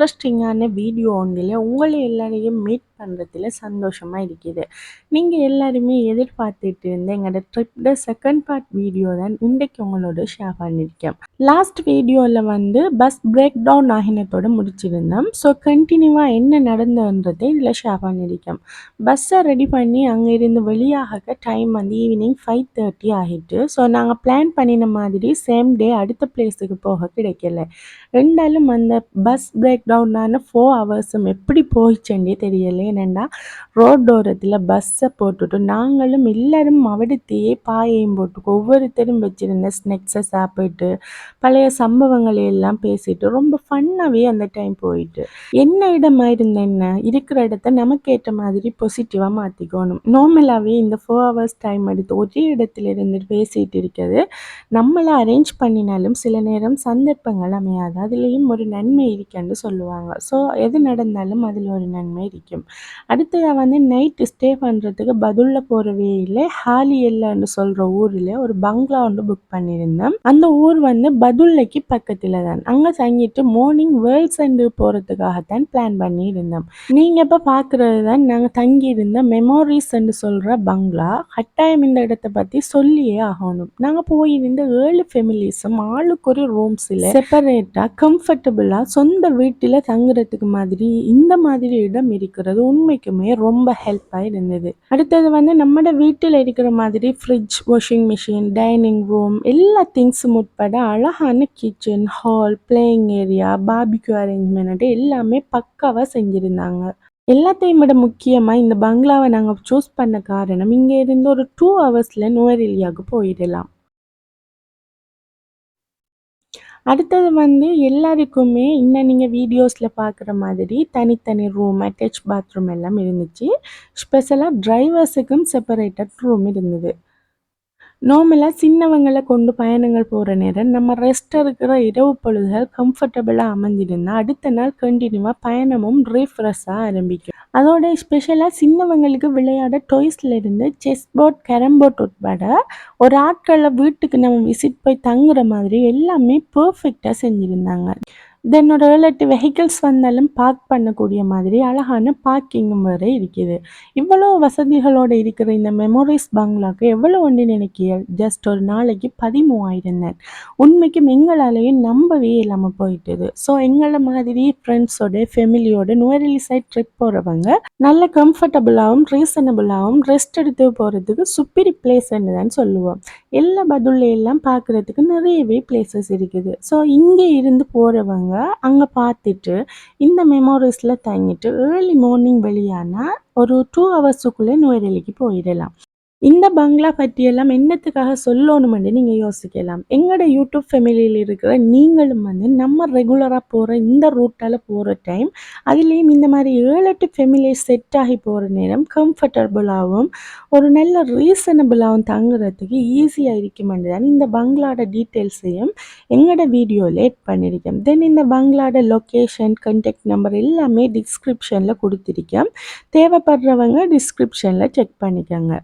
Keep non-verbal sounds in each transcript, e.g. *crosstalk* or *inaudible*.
আমরা வந்து இன்ட்ரெஸ்டிங்கான வீடியோ ஒன்றில் உங்களை எல்லாரையும் மீட் பண்ணுறதுல சந்தோஷமாக இருக்குது. நீங்கள் எல்லாருமே எதிர்பார்த்துட்டு இருந்த எங்களோட ட்ரிப்ட செகண்ட் பார்ட் வீடியோ தான் இன்றைக்கு உங்களோட ஷேர் பண்ணியிருக்கேன். லாஸ்ட் வீடியோவில் வந்து பஸ் பிரேக் டவுன் ஆகினத்தோட முடிச்சிருந்தோம். ஸோ கண்டினியூவாக என்ன நடந்ததுன்றதை இதில் ஷேர் பண்ணியிருக்கேன். பஸ்ஸை ரெடி பண்ணி அங்கே இருந்து வெளியாக டைம் வந்து ஈவினிங் ஃபைவ் தேர்ட்டி ஆகிட்டு ஸோ நாங்கள் பிளான் பண்ணின மாதிரி சேம் டே அடுத்த பிளேஸுக்கு போக கிடைக்கல. ரெண்டாலும் அந்த பஸ் பிரேக் டவுன் டவுனான ஃபோர் ஹவர்ஸும் எப்படி போயிச்சேன்னே தெரியல. ஏன்னா ரோட்டோரத்தில் பஸ்ஸை போட்டுட்டு நாங்களும் எல்லாரும் அவிடத்தையே பாயையும் போட்டு ஒவ்வொருத்தரும் வச்சுருந்த ஸ்நாக்ஸை சாப்பிட்டு பழைய சம்பவங்களை எல்லாம் பேசிட்டு ரொம்ப ஃபன்னாகவே அந்த டைம் போயிட்டு. என்ன இடமா இருந்த என்ன? இருக்கிற இடத்த நமக்கு ஏற்ற மாதிரி பாசிட்டிவாக மாற்றிக்கணும் நார்மலாகவே இந்த ஃபோர் ஹவர்ஸ் டைம் எடுத்து ஒரே இடத்துல இருந்து பேசிட்டு இருக்கிறது நம்மளை அரேஞ்ச் பண்ணினாலும் சில நேரம் சந்தர்ப்பங்கள் அமையாது. அதுலேயும் ஒரு நன்மை இருக்குன்னு சொல்லுவாங்க. ஸோ எது நடந்தாலும் அதில் ஒரு நன்மை இருக்கும். அடுத்ததாக வந்து நைட்டு ஸ்டே பண்ணுறதுக்கு பதிலில் போகிற இல்லை. ஹாலி எல்லன்னு சொல்கிற ஊரில் ஒரு பங்களா ஒன்று புக் பண்ணியிருந்தேன். அந்த ஊர் வந்து பதுல்லைக்கு பக்கத்தில் தான். அங்கே தங்கிட்டு மார்னிங் வேர்ல்ட் சென்டர் போகிறதுக்காகத்தான் பிளான் பண்ணியிருந்தோம். நீங்கள் இப்போ பார்க்குறது தான் நாங்கள் தங்கியிருந்த மெமோரிஸ்ன்னு சொல்கிற பங்களா கட்டாயம் இந்த இடத்தை பற்றி சொல்லியே ஆகணும். நாங்கள் போயிருந்த ஏழு ஃபெமிலிஸும் ஆளுக்கு ஒரு ரூம்ஸில் செப்பரேட்டாக கம்ஃபர்டபுளாக சொந்த வீட்டில் தங்குறதுக்கு மாதிரி இந்த மாதிரி இடம் இருக்கிறது உண்மைக்குமே ரொம்ப ஹெல்ப்பாக இருந்தது. அடுத்தது வந்து நம்மட வீட்டில் இருக்கிற மாதிரி fridge washing machine dining room எல்லா திங்ஸும் உட்பட அழகான kitchen hall playing area barbecue arrangement எல்லாமே பக்காவாக செஞ்சுருந்தாங்க. எல்லாத்தையும் விட முக்கியமாக இந்த பங்களாவை நாங்கள் சூஸ் பண்ண காரணம் இங்கே இருந்து ஒரு டூ ஹவர்ஸில் நுவரெலியாவுக்கு போயிடலாம். அடுத்தது வந்து எல்லாருக்குமே இன்னும் நீங்கள் வீடியோஸில் பார்க்குற மாதிரி தனித்தனி ரூம் அட்டாச் பாத்ரூம் எல்லாம் இருந்துச்சு. ஸ்பெஷலாக டிரைவர்ஸுக்கும் செப்பரேட்டட் ரூம் இருந்தது. நார்மலாக சின்னவங்களை கொண்டு பயணங்கள் போகிற நேரம் நம்ம ரெஸ்ட் இருக்கிற இரவு பொழுதுகள் கம்ஃபர்டபுளாக அமைஞ்சிருந்தால் அடுத்த நாள் கண்டினியூவாக பயணமும் ரீஃப்ரெஷ்ஷாக ஆரம்பிக்கும். அதோட ஸ்பெஷலாக சின்னவங்களுக்கு விளையாட டொய்ஸில் இருந்து செஸ் போர்ட் கேரம் போர்ட் உட்பட ஒரு ஆட்களில் வீட்டுக்கு நம்ம விசிட் போய் தங்குற மாதிரி எல்லாமே பர்ஃபெக்டாக செஞ்சுருந்தாங்க. தென்னோட ரிலேட்டிவ் வெஹிக்கிள்ஸ் வந்தாலும் பார்க் பண்ணக்கூடிய மாதிரி அழகான பார்க்கிங்கும் வேறு இருக்குது. இவ்வளோ வசதிகளோடு இருக்கிற இந்த மெமோரிஸ் பங்களாக்கு எவ்வளோ ஒன்று நினைக்கிய ஜஸ்ட் ஒரு நாளைக்கு பதிமூவாயிரம் தான் உண்மைக்கும் எங்களாலேயும் நம்பவே இல்லாமல் போயிட்டுது. ஸோ எங்களை மாதிரி ஃப்ரெண்ட்ஸோட ஃபெமிலியோட நுவரெலி சைட் ட்ரிப் போகிறவங்க நல்ல கம்ஃபர்டபுளாகவும் ரீசனபுளாகவும் ரெஸ்ட் எடுத்து போகிறதுக்கு சுப்பிரி பிளேஸ்ன்னு தான் சொல்லுவோம். எல்லா பதில் எல்லாம் பார்க்குறதுக்கு நிறையவே பிளேசஸ் இருக்குது. ஸோ இங்கே இருந்து போகிறவங்க அங்கே பார்த்துட்டு இந்த மெமோரிஸில் தங்கிட்டு ஏர்லி மார்னிங் வெளியானால் ஒரு டூ ஹவர்ஸுக்குள்ளே நுவரெலிக்கு போயிடலாம். இந்த பங்களா பற்றியெல்லாம் என்னத்துக்காக சொல்லணுமென்று நீங்கள் யோசிக்கலாம். எங்களோட யூடியூப் ஃபேமிலியில் இருக்கிற நீங்களும் வந்து நம்ம ரெகுலராக போகிற இந்த ரூட்டால் போகிற டைம் அதுலேயும் இந்த மாதிரி ஏழு எட்டு ஃபேமிலியை செட் ஆகி போகிற நேரம் கம்ஃபர்டபுளாகவும் ஒரு நல்ல ரீசனபிளாகவும் தங்குறதுக்கு ஈஸியாக இருக்குமென்று தான் இந்த பங்களாட டீட்டெயில்ஸையும் எங்களோட வீடியோவில் எட் பண்ணியிருக்கேன் தென் இந்த பங்களாட லொக்கேஷன் கண்டெக்ட் நம்பர் எல்லாமே டிஸ்கிரிப்ஷனில் கொடுத்துருக்கேன். தேவைப்படுறவங்க டிஸ்கிரிப்ஷனில் செக் பண்ணிக்கோங்க.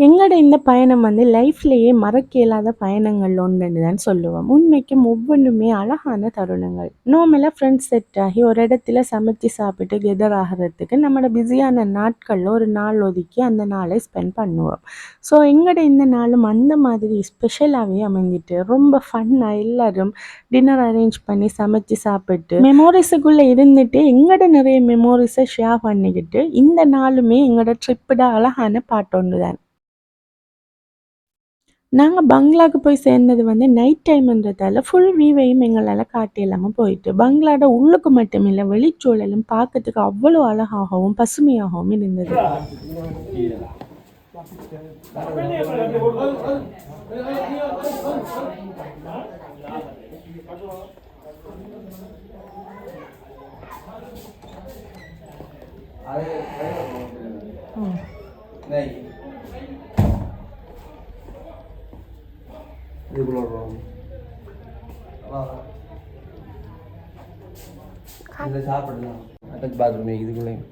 எங்களோட இந்த பயணம் வந்து லைஃப்லேயே மறக்க இயலாத பயணங்கள் ஒன்றுன்னு தான் சொல்லுவோம். உண்மைக்கும் ஒவ்வொன்றுமே அழகான தருணங்கள். நோமெல்லாம் ஃப்ரெண்ட்ஸ் செட் ஆகி ஒரு இடத்துல சமைச்சு சாப்பிட்டு கெதர் ஆகிறதுக்கு நம்மளோட பிஸியான நாட்களில் ஒரு நாள் ஒதுக்கி அந்த நாளை ஸ்பெண்ட் பண்ணுவோம். ஸோ எங்களோட இந்த நாளும் அந்த மாதிரி ஸ்பெஷலாகவே அமைஞ்சிட்டு ரொம்ப ஃபன்னாக எல்லோரும் டின்னர் அரேஞ்ச் பண்ணி சமைச்சு சாப்பிட்டு மெமோரிஸுக்குள்ளே இருந்துட்டு எங்களோட நிறைய மெமோரிஸை ஷேர் பண்ணிக்கிட்டு இந்த நாளுமே எங்களோட ட்ரிப்போட அழகான பாட்டு ஒன்று தான். நாங்கள் பங்களாவுக்கு போய் சேர்ந்தது வந்து நைட் டைம்ன்றதால ஃபுல் வியூவையும் எங்களால் காட்ட இல்லாமல் போயிட்டு பங்களாட உள்ளுக்கு மட்டுமில்லை வெளிச்சூழலும் பார்க்கறதுக்கு அவ்வளோ அழகாகவும் பசுமையாகவும் இருந்தது. அது এগুলোর রং இதில் சாப்பிடலாம். அட்டாச் பாத்ரூம் இதுக்குள்ளேயும்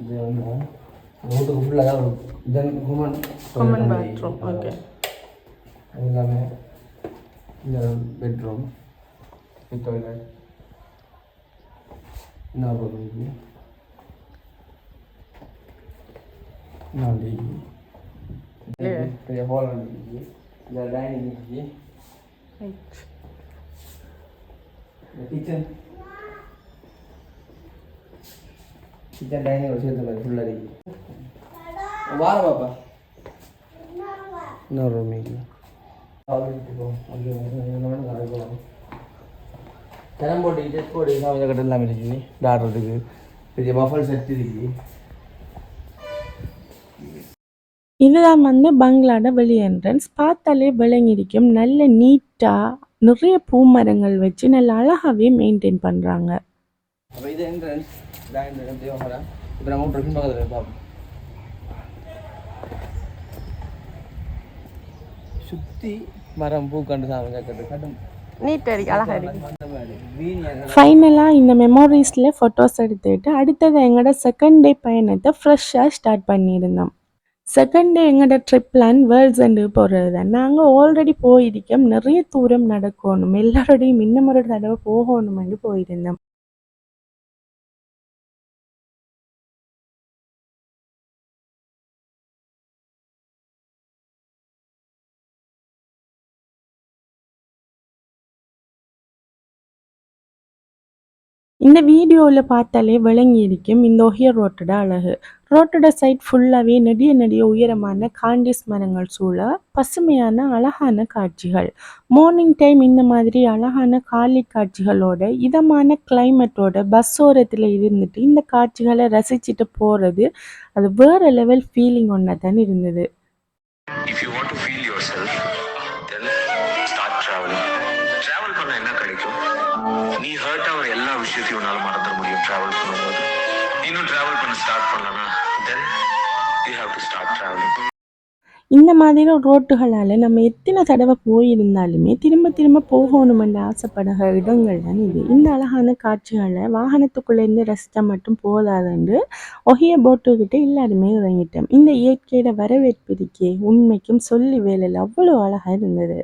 இது வந்து ரோட்டுக்கு ஃபுல்லாக தான் then women women bathroom okay அது எல்லாமே இந்த பெட்ரூம் டாய்லெட் இன்னொரு ரூம் இன்னொரு பெரிய ஹால் இருந்துச்சு இந்த டைனிங் இருந்துச்சு இந்த கிச்சன் கிச்சன் டைனிங் ஒரு சேர்த்து மாதிரி ஃபுல்லாக இருக்கு வார பாப்பா இன்னொரு ரூம் தினம் போட்டு டெஸ்ட் போட்டு சமைச்ச கட்டு எல்லாம் இருக்குது டாடுறதுக்கு பெரிய பஃபல் செட் இருக்கு இதுதான் வந்து பங்களாட வெளி என்ட்ரன்ஸ் பார்த்தாலே விளங்கிருக்கும் நல்ல நீட்டாக நிறைய பூமரங்கள் வச்சு நல்ல அழகாகவே மெயின்டைன் பண்ணுறாங்க அப்போ இது என்ட்ரன்ஸ் இதான் என்ட்ரன்ஸ் தேவைப்படா இப்போ நம்ம ட்ரெஸ் பக்கத்தில் பார்ப்போம். சுற்றி மரம் சாமி கட்டு கட்டும். அந்த மாதிரி. வீண் ஃபைனலாக இந்த மெமோரிஸில் ஃபோட்டோஸ் எடுத்துக்கிட்டு அடுத்தது எங்களோட செகண்ட் டே பயணத்தை ஃப்ரெஷ்ஷாக ஸ்டார்ட் பண்ணியிருந்தோம். செகண்ட் டே எங்களோட ட்ரிப் பிளான் வேர்ல்ட்ஸ் அண்டு போகிறது தான் நாங்கள் ஆல்ரெடி போயிருக்கோம். நிறைய தூரம் நடக்கணும். எல்லாரோடையும் இன்னும் ஒரு தடவை போகணுமென்று போயிருந்தோம். இந்த வீடியோவில் பார்த்தாலே விளங்கி இருக்கும் இந்த ஒஹியர் ரோட்டோட அழகு. ரோட்டோட சைட் ஃபுல்லாகவே நெடிய நெடிய உயரமான காண்டிஸ் மரங்கள் சூழ பசுமையான அழகான காட்சிகள். மார்னிங் டைம் இந்த மாதிரி அழகான காலி காட்சிகளோட இதமான கிளைமேட்டோட பஸ் ஓரத்தில் இருந்துட்டு இந்த காட்சிகளை ரசிச்சுட்டு போகிறது அது வேறு லெவல் ஃபீலிங் ஒன்றா தான் இருந்தது. If you want to feel yourself, then start traveling. Travel பண்ண என்ன கிடைக்கும்? நீ ஹர்ட் ஆகிற எல்லா விஷயத்தையும் உன்னால மறந்துட முடியும் டிராவல் இந்த மாதிரி ரோட்டுகளால் நம்ம எத்தனை தடவை போயிருந்தாலுமே திரும்ப திரும்ப போகணுமென்று ஆசைப்படுகிற இடங்கள் தான் இது. இந்த அழகான காட்சிகளை வாகனத்துக்குள்ளேருந்து ரசித்தா மட்டும் போதாதுண்டு ஒகைய போட்டுக்கிட்டு எல்லாருமே இறங்கிட்டோம். இந்த இயற்கையோட வரவேற்பிருக்கே உண்மைக்கும் சொல்லி வேலையில் அவ்வளோ அழகாக இருந்தது.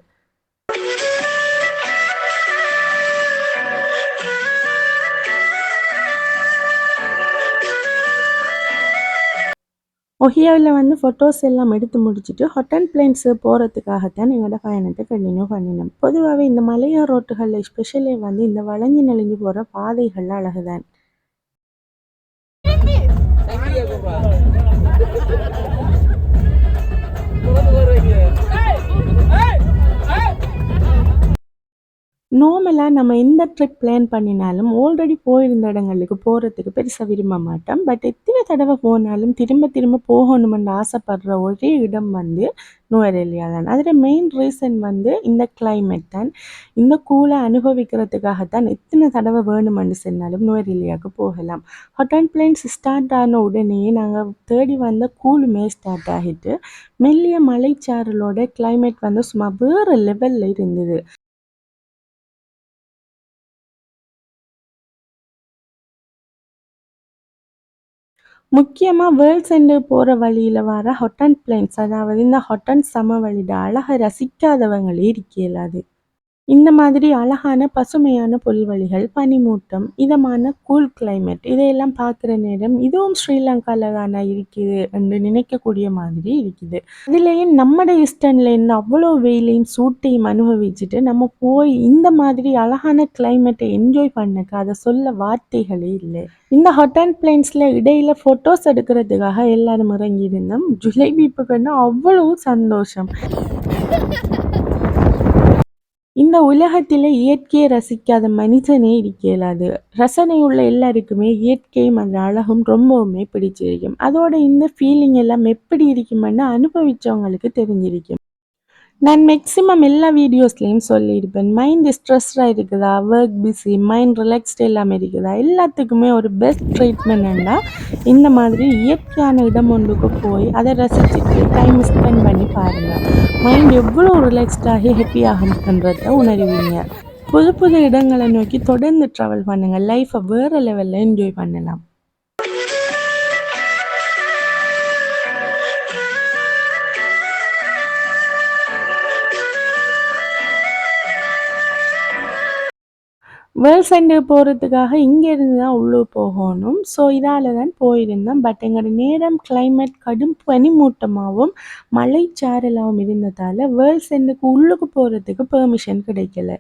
ஒஹியாவில் வந்து ஃபோட்டோஸ் எல்லாம் எடுத்து முடிச்சுட்டு ஹொட்டன் பிளைன்ஸு போகிறதுக்காகத்தான் எங்களோட பயணத்தை கண்டினியூ பண்ணினோம். பொதுவாகவே இந்த மலையார் ரோட்டுகளில் ஸ்பெஷலி வந்து இந்த வளைஞ்சு நெளிஞ்சு போகிற பாதைகள் அழகுதான். நார்மலாக நம்ம எந்த ட்ரிப் பிளான் பண்ணினாலும் ஆல்ரெடி போயிருந்த இடங்களுக்கு போகிறதுக்கு பெருசாக விரும்ப மாட்டோம். பட் எத்தனை தடவை போனாலும் திரும்ப திரும்ப போகணுமென்று ஆசைப்படுற ஒரே இடம் வந்து நுவரெலியா தான். அதில் மெயின் ரீசன் வந்து இந்த கிளைமேட் தான். இந்த கூலை அனுபவிக்கிறதுக்காகத்தான் எத்தனை தடவை வேணுமென்று சொன்னாலும் நுவரெலியாவுக்கு போகலாம். ஹாட் அண்ட் பிளேன்ஸ் ஸ்டார்ட் ஆன உடனே நாங்கள் தேடி வந்த கூலுமே ஸ்டார்ட் ஆகிட்டு மெல்லிய மலைச்சாரலோட கிளைமேட் வந்து சும்மா வேறு லெவலில் இருந்தது. முக்கியமாக வேர்ல்ட் சென்டர் போகிற வழியில் வர ஹொட்டன் பிளைன்ஸ் அதாவது இந்த ஹொட்டன் சமவெளியோட அழகை ரசிக்காதவங்களே இருக்கலாது இந்த மாதிரி அழகான பசுமையான புல்வெளிகள் பனிமூட்டம் இதமான கூல் கிளைமேட் இதையெல்லாம் பார்க்குற நேரம் இதுவும் ஸ்ரீலங்காவில் தானே இருக்குது என்று நினைக்கக்கூடிய மாதிரி இருக்குது. அதுலேயும் நம்மட ஈஸ்டர்ன்லேருந்து அவ்வளோ வெயிலையும் சூட்டையும் அனுபவிச்சுட்டு நம்ம போய் இந்த மாதிரி அழகான கிளைமேட்டை என்ஜாய் பண்ணக்கு அதை சொல்ல வார்த்தைகளே இல்லை. இந்த ஹொட்டன் பிளைன்ஸில் இடையில ஃபோட்டோஸ் எடுக்கிறதுக்காக எல்லாரும் இறங்கி இருந்தோம். ஜுலைபி அவ்வளோ சந்தோஷம். *laughs* இந்த உலகத்தில் இயற்கையை ரசிக்காத மனிதனே இருக்க இயலாது ரசனை உள்ள எல்லாருக்குமே இயற்கையும் அந்த அழகும் ரொம்பவுமே பிடிச்சிருக்கும். அதோட இந்த ஃபீலிங் எல்லாம் எப்படி இருக்குமென்னு அனுபவிச்சவங்களுக்கு தெரிஞ்சிருக்கும். நான் மேக்ஸிமம் எல்லா வீடியோஸ்லேயும் சொல்லியிருப்பேன். மைண்ட் ஸ்ட்ரெஸ்டாக இருக்குதா? ஒர்க் பிஸி மைண்ட் ரிலாக்ஸ்டு இல்லாமல் இருக்குதா? எல்லாத்துக்குமே ஒரு பெஸ்ட் ட்ரீட்மெண்ட்னா இந்த மாதிரி இயற்கையான இடம் ஒன்றுக்கு போய் அதை ரசிச்சுட்டு டைம் ஸ்பெண்ட் பண்ணி பாருங்கள் மைண்ட் எவ்வளோ ரிலாக்ஸ்டாகி ஹாப்பியாகுன்றத உணருவீங்க. புது புது இடங்களை நோக்கி தொடர்ந்து ட்ராவல் பண்ணுங்கள் லைஃப்பை வேறு லெவலில் என்ஜாய் பண்ணலாம். வேர்ல்ட் சென்டர் போகிறதுக்காக இங்கேருந்து தான் உள்ளே போகணும். ஸோ இதால் தான் போயிருந்தோம். பட் எங்களோட நேரம் கிளைமேட் கடும் பனிமூட்டமாகவும் மலைச்சாரலாகவும் இருந்ததால் வேர்ல்ட் சென்டருக்கு உள்ளுக்கு போகிறதுக்கு பெர்மிஷன் கிடைக்கல.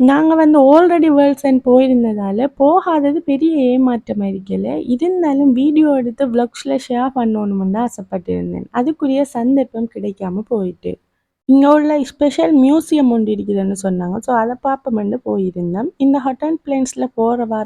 நாங்கள் வந்து ஆல்ரெடி வேர்ல்ட் சென்ட் போயிருந்ததால் போகாதது பெரிய ஏமாற்றம் இருக்கல. இருந்தாலும் வீடியோ எடுத்து விளாக்ஸில் ஷேர் பண்ணணும்னு தான் ஆசைப்பட்டிருந்தேன். அதுக்குரிய சந்தர்ப்பம் கிடைக்காம போயிட்டு. இங்கே உள்ள ஸ்பெஷல் மியூசியம் ஒன்று இருக்குதுன்னு சொன்னாங்க. ஸோ அதை பார்ப்போம்னு போயிருந்தோம். இந்த ஹட் அண்ட் பிளேன்ஸில் போகிற வார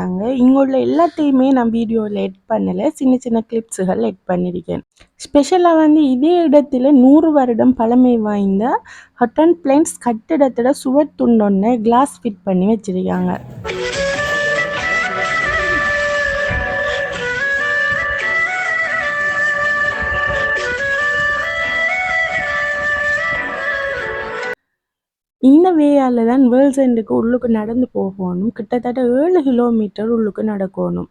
பண்ணியிருக்காங்க. இங்குள்ள உள்ள எல்லாத்தையுமே நான் வீடியோவில் எட் பண்ணலை. சின்ன சின்ன கிளிப்ஸுகள் எட் பண்ணியிருக்கேன் ஸ்பெஷலாக வந்து இதே இடத்துல நூறு வருடம் பழமை வாய்ந்த ஹட் அண்ட் கட்டிடத்தோட சுவர் துண்டொன்னு கிளாஸ் ஃபிட் பண்ணி வச்சிருக்காங்க. இந்த வேயால தான் வேர்ல்ஸ் எண்டுக்கு உள்ளுக்கு நடந்து போகணும். கிட்டத்தட்ட ஏழு கிலோமீட்டர் உள்ளுக்கு நடக்கணும்.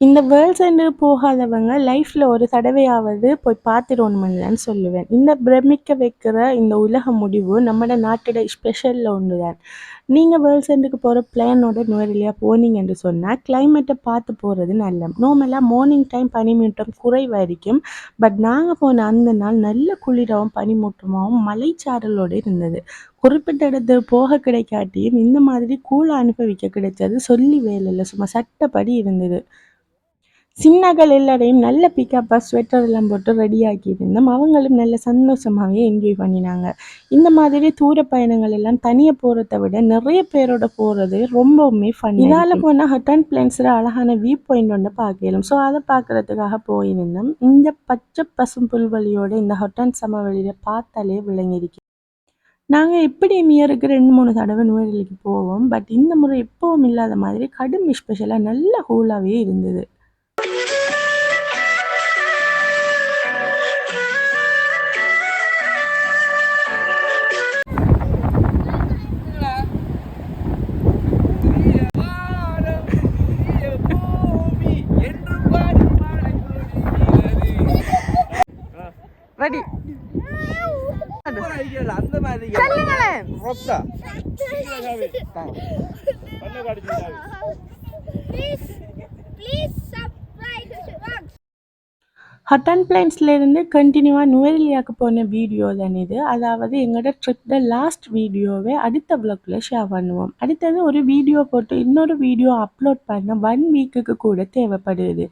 இந்த வேர்ல்ட் சென்டர் போகாதவங்க லைஃப்பில் ஒரு தடவையாவது போய் பார்த்துடணுமில்லன்னு சொல்லுவேன். இந்த பிரமிக்க வைக்கிற இந்த உலக முடிவு நம்மட நாட்டோட ஸ்பெஷலில் ஒன்று தான் நீங்கள் வேர்ல்ட் சென்டருக்கு போகிற பிளானோட நேரடியாக போனீங்க என்று சொன்னால் கிளைமேட்டை பார்த்து போகிறது நல்ல நார்மலாக மார்னிங் டைம் பனிமூட்டம் குறைவாக இருக்கும் பட் நாங்கள் போன அந்த நாள் நல்ல குளிராகவும் பனிமூட்டமாகவும் மலைச்சாரலோடு இருந்தது. குறிப்பிட்ட இடத்துக்கு போக கிடைக்காட்டியும் இந்த மாதிரி கூழ அனுபவிக்க கிடைச்சது சொல்லி வேலை இல்லை சும்மா சட்டப்படி இருந்தது. சின்னகள் எல்லாரையும் நல்ல பிக்கப்பாக ஸ்வெட்டர் எல்லாம் போட்டு ரெடி ஆக்கியிருந்தோம் அவங்களும் நல்ல சந்தோஷமாகவே என்ஜாய் பண்ணினாங்க. இந்த மாதிரி தூர பயணங்கள் எல்லாம் தனியாக போகிறத விட நிறைய பேரோட போகிறது ரொம்பவுமே ஃபன் இதால் போனால் ஹட் அண்ட் பிளேன்ஸில் அழகான வியூ பாயிண்ட் ஒன்று பார்க்கலாம். ஸோ அதை பார்க்குறதுக்காக போயிருந்தோம். இந்த பச்சை பசும் புல்வெளியோட இந்த ஹட் அண்ட் சமவெளியில் பார்த்தாலே விளங்கிருக்கு நாங்கள் எப்படி மியருக்கு ரெண்டு மூணு தடவை நுவரெலிக்கு போவோம். பட் இந்த முறை எப்பவும் இல்லாத மாதிரி கடும் ஸ்பெஷலாக நல்ல கூலாகவே இருந்தது. ரெடி அந்த மாதிரி ரொக்கா ஹட் அண்ட் பிளைன்ஸ்லேருந்து கண்டினியூவாக நுவரெலியாவுக்கு போன வீடியோ தான் இது. அதாவது எங்களோட ட்ரிப்போட லாஸ்ட் வீடியோவை அடுத்த வ்ளாகில் ஷேர் பண்ணுவோம். அடுத்தது ஒரு வீடியோ போட்டு இன்னொரு வீடியோ அப்லோட் பண்ண ஒன் வீக்குக்கு கூட தேவைப்படுது.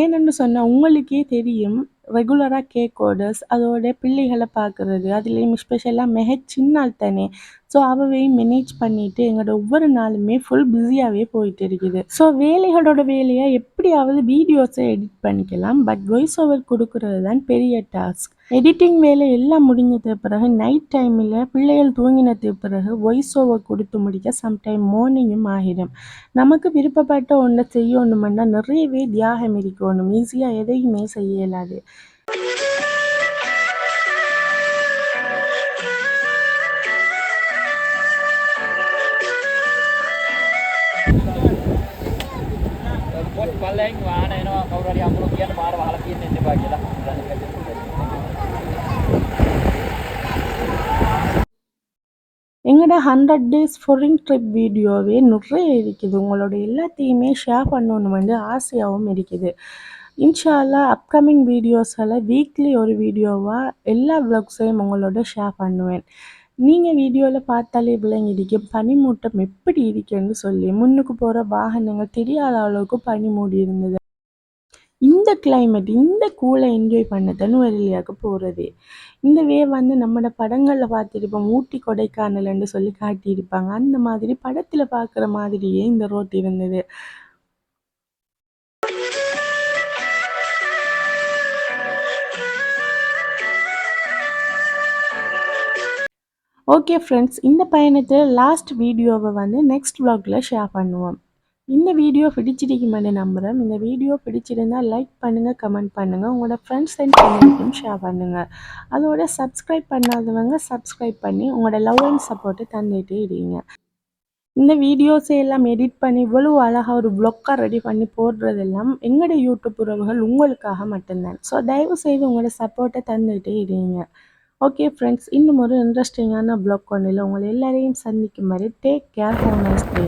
ஏன்னு சொன்னால் உங்களுக்கே தெரியும் ரெகுலராக கேக் ஆர்டர்ஸ் அதோட பிள்ளைகளை பார்க்குறது அதுலேயும் ஸ்பெஷலாக மெஹக் சின்னால் தானே. ஸோ அவவையும் மேனேஜ் பண்ணிவிட்டு எங்களோட ஒவ்வொரு நாளுமே ஃபுல் பிஸியாகவே போயிட்டு இருக்குது. ஸோ வேலைகளோட வேலையை எப்படியாவது வீடியோஸை எடிட் பண்ணிக்கலாம். பட் வாய்ஸ் ஓவர் கொடுக்கறது தான் பெரிய டாஸ்க் எடிட்டிங் வேலை எல்லாம் முடிஞ்சது பிறகு நைட் டைமில் பிள்ளைகள் தூங்கினதுக்கு பிறகு வாய்ஸ் ஓவர் கொடுத்து முடிக்க சம்டைம் மார்னிங்கும் ஆகிடும் நமக்கு விருப்பப்பட்ட ஒன்றை செய்யணுமென்னா நிறையவே தியாகம் இருக்கணும் ஈஸியாக எதையுமே செய்ய இயலாது පොත් පල්ලෙන් වාහන එනවා කවුරු හරි අමුණු කියන්න පාර වහලා කියන්න එන්න එපා කියලා. எங்களோட ஹண்ட்ரட் டேஸ் ஃபோரிங் ட்ரிப் வீடியோவே நிறைய இருக்குது. உங்களோட எல்லாத்தையுமே ஷேர் பண்ணணும் வந்து ஆசையாகவும் இருக்குது. இன்ஷால்லா அப்கமிங் வீடியோஸில் வீக்லி ஒரு வீடியோவாக எல்லா விளாக்ஸையும் உங்களோட ஷேர் பண்ணுவேன். நீங்கள் வீடியோவில் பார்த்தாலே விளங்கிடிக்கு பனிமூட்டம் எப்படி இருக்குன்னு சொல்லி முன்னுக்கு போகிற வாகனங்கள் தெரியாத அளவுக்கு பனி மூடி இருந்தது. இந்த கிளைமேட் இந்த கூலை என்ஜாய் பண்ண தனுவரெலியாவுக்கு போகிறது இந்த வே வந்து நம்மளோட படங்களில் பார்த்துருப்போம் ஊட்டி கொடைக்கானல்னு சொல்லி காட்டியிருப்பாங்க. அந்த மாதிரி படத்தில் பார்க்குற மாதிரியே இந்த ரோட் இருந்தது. ஓகே ஃப்ரெண்ட்ஸ் இந்த பயணத்தில் லாஸ்ட் வீடியோவை வந்து நெக்ஸ்ட் vlogல ஷேர் பண்ணுவோம். இந்த வீடியோ பிடிச்சிருக்குமென்னு நம்புகிறேன் இந்த வீடியோ பிடிச்சிருந்தால் லைக் பண்ணுங்கள் கமெண்ட் பண்ணுங்கள் உங்களோட ஃப்ரெண்ட்ஸ் அண்ட் ஃபேமிலிக்கும் ஷேர் பண்ணுங்கள் அதோட சப்ஸ்கிரைப் பண்ணாதவங்க சப்ஸ்கிரைப் பண்ணி உங்களோட லவ் அண்ட் சப்போர்ட்டை தந்துகிட்டே இருங்க. இந்த வீடியோஸை எல்லாம் எடிட் பண்ணி இவ்வளோ அழகாக ஒரு ப்ளொக்காக ரெடி பண்ணி போடுறதெல்லாம் எங்களோட யூடியூப் உறவுகள் உங்களுக்காக மட்டும்தான். ஸோ தயவு செய்து உங்களோட சப்போர்ட்டை தந்துகிட்டே இருங்க. ஓகே ஃப்ரெண்ட்ஸ் இன்னும் ஒரு இன்ட்ரெஸ்டிங்கான ப்ளாக் ஒன்றில் உங்களை எல்லாரையும் சந்திக்கும் மாதிரி take care home nice day